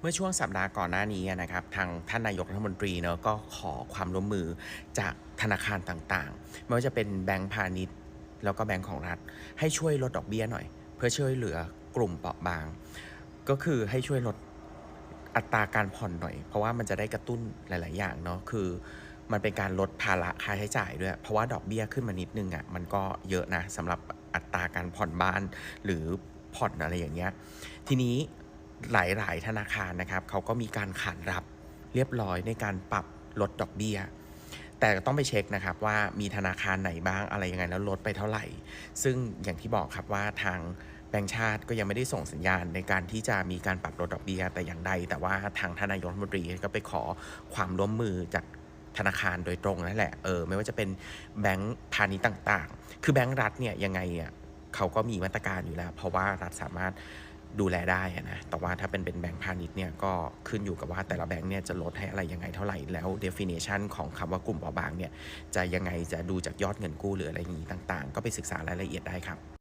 เมื่อช่วงสัปดาห์ก่อนหน้านี้นะครับ ทางท่านนายกรัฐมนตรีเนอะก็ขอความร่วมมือจากธนาคารต่างๆ ไม่ว่าจะเป็นแบงก์พาณิชย์ แล้วก็แบงก์ของรัฐ ให้ช่วยลดดอกเบี้ยหน่อย เพื่อช่วยเหลือกลุ่มเปราะบาง ก็คือให้ช่วยลดอัตราการผ่อนหน่อย เพราะว่ามันจะได้กระตุ้นหลาย ๆ อย่างเนาะคือมันเป็นการลดภาระค่าใช้จ่ายด้วย เพราะว่าดอกเบี้ยขึ้นมานิดนึงอะ่ะมันก็เยอะนะสำหรับอัตราการผ่อนบ้านหรือผ่อนอะไรอย่างเงี้ยทีนี้ หลาย ๆ ธนาคารนะครับเขาก็มีการขานรับเรียบร้อยในการปรับลดดอกเบี้ย แต่ต้องไปเช็คนะครับว่ามีธนาคารไหนบ้างอะไรยังไงแล้วลดไปเท่าไหร่ ซึ่งอย่างที่บอกครับว่าทางแบงก์ชาติก็ยังไม่ได้ส่งสัญญาณในการที่จะมีการปรับลดดอกเบี้ยแต่อย่างใด แต่ว่าทางทานายกรัฐมนตรีก็ไปขอความร่วมมือจากธนาคารโดยตรงนั่นแหละ เออ ไม่ว่าจะเป็นแบงก์พาณิชย์ต่าง ๆ คือแบงก์รัฐเนี่ยยังไงอะเขาก็มีมาตรการอยู่แล้ว เพราะว่ารัฐสามารถ ดูแลได้อะนะแต่ว่าถ้าเป็นเป็นแบงก์พาณิชย์เนี่ยก็ขึ้นอยู่กับว่าแต่ละแบงก์เนี่ยจะลดให้อะไรยังไงเท่าไหร่แล้ว definition ของคำว่ากลุ่มเบาบางเนี่ยจะยังไงจะดูจากยอดเงินกู้หรืออะไรอย่างนี้ต่าง ๆ ก็ไปศึกษารายละเอียดได้ครับ